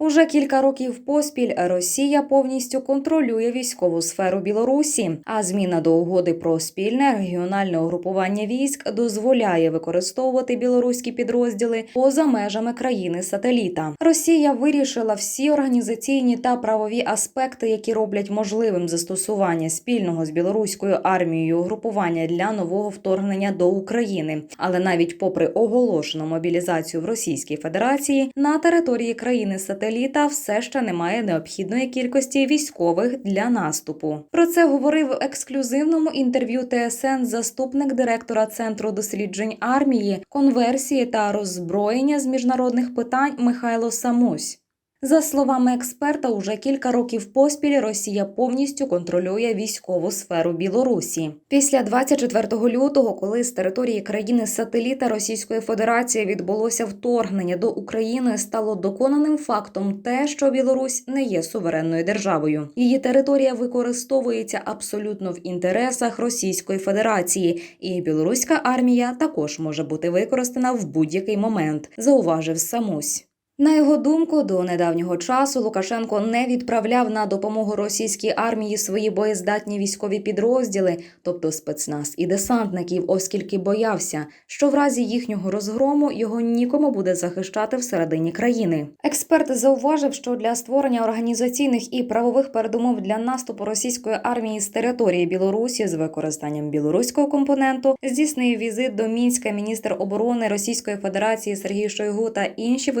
Уже кілька років поспіль Росія повністю контролює військову сферу Білорусі, а зміна до угоди про спільне регіональне угрупування військ дозволяє використовувати білоруські підрозділи поза межами країни сателіта. Росія вирішила всі організаційні та правові аспекти, які роблять можливим застосування спільного з білоруською армією угрупування для нового вторгнення до України. Але навіть попри оголошену мобілізацію в Російській Федерації на території країни сателіта все ще немає необхідної кількості військових для наступу. Про це говорив в ексклюзивному інтерв'ю ТСН заступник директора центру досліджень армії, конверсії та роззброєння з міжнародних питань Михайло Самусь. За словами експерта, уже кілька років поспіль Росія повністю контролює військову сферу Білорусі. Після 24 лютого, коли з території країни сателіта Російської Федерації відбулося вторгнення до України, стало доконаним фактом те, що Білорусь не є суверенною державою. Її територія використовується абсолютно в інтересах Російської Федерації, і білоруська армія також може бути використана в будь-який момент, зауважив Самусь. На його думку, до недавнього часу Лукашенко не відправляв на допомогу російській армії свої боєздатні військові підрозділи, тобто спецназ і десантників, оскільки боявся, що в разі їхнього розгрому його нікому буде захищати всередині країни. Експерт зауважив, що для створення організаційних і правових передумов для наступу російської армії з території Білорусі з використанням білоруського компоненту здійснив візит до мінська міністр оборони Російської Федерації Сергій Шойгу та інші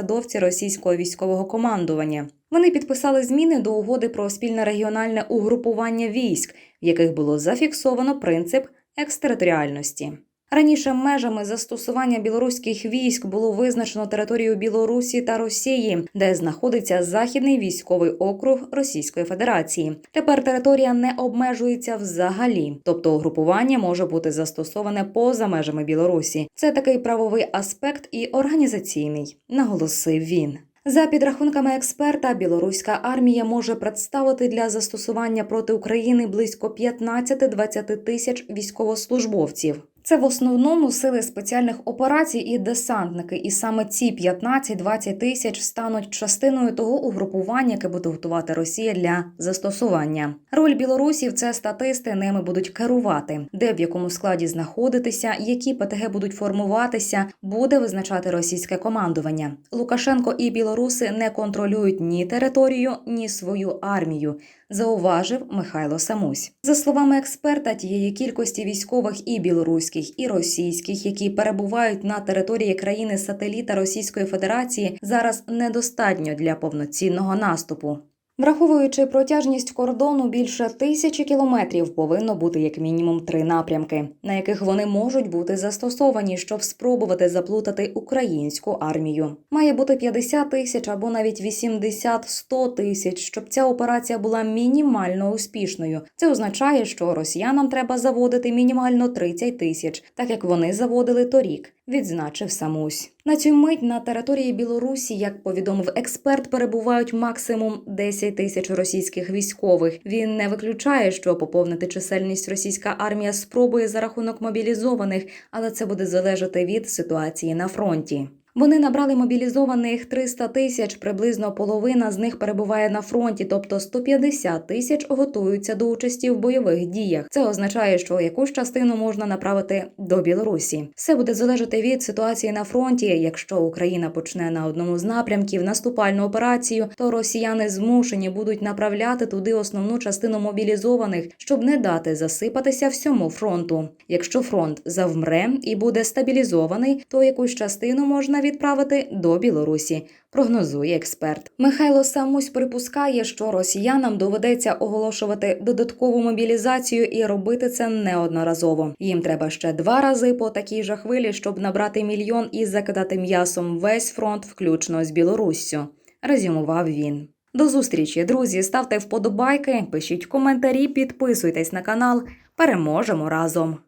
високопосадовці російського військового командування. Вони підписали зміни до угоди про спільне регіональне угрупування військ, в яких було зафіксовано принцип екстериторіальності. Раніше межами застосування білоруських військ було визначено територію Білорусі та Росії, де знаходиться західний військовий округ Російської Федерації. Тепер територія не обмежується взагалі, тобто угрупування може бути застосоване поза межами Білорусі. Це такий правовий аспект і організаційний, наголосив він. За підрахунками експерта, білоруська армія може представити для застосування проти України близько 15-20 тисяч військовослужбовців. Це в основному сили спеціальних операцій і десантники, і саме ці 15-20 тисяч стануть частиною того угрупування, яке буде готувати Росія для застосування. Роль білорусів це статисти ними будуть керувати, де в якому складі знаходитися, які ПТГ будуть формуватися, буде визначати російське командування. Лукашенко і білоруси не контролюють ні територію, ні свою армію. Зауважив Михайло Самусь за словами експерта, тієї кількості військових і білоруських, і російських, які перебувають на території країни сателіта Російської Федерації, зараз недостатньо для повноцінного наступу. Враховуючи протяжність кордону більше тисячі кілометрів, повинно бути як мінімум три напрямки, на яких вони можуть бути застосовані, щоб спробувати заплутати українську армію. Має бути 50 тисяч або навіть 80-100 тисяч, щоб ця операція була мінімально успішною. Це означає, що росіянам треба заводити мінімально 30 тисяч, так як вони заводили торік. Відзначив Самусь на цю мить на території Білорусі, як повідомив експерт, перебувають максимум 10 тисяч російських військових. Він не виключає, що поповнити чисельність російська армія спробує за рахунок мобілізованих, але це буде залежати від ситуації на фронті. Вони набрали мобілізованих 300 тисяч, приблизно половина з них перебуває на фронті, тобто 150 тисяч готуються до участі в бойових діях. Це означає, що якусь частину можна направити до Білорусі. Все буде залежати від ситуації на фронті. Якщо Україна почне на одному з напрямків наступальну операцію, то росіяни змушені будуть направляти туди основну частину мобілізованих, щоб не дати засипатися всьому фронту. Якщо фронт завмре і буде стабілізований, то якусь частину відправити до Білорусі. Прогнозує експерт. Михайло Самусь припускає, що росіянам доведеться оголошувати додаткову мобілізацію і робити це неодноразово. Їм треба ще два рази по такій же хвилі, щоб набрати мільйон і закидати м'ясом весь фронт, включно з Білоруссю. Резюмував він. До зустрічі, друзі. Ставте вподобайки, пишіть коментарі, підписуйтесь на канал. Переможемо разом.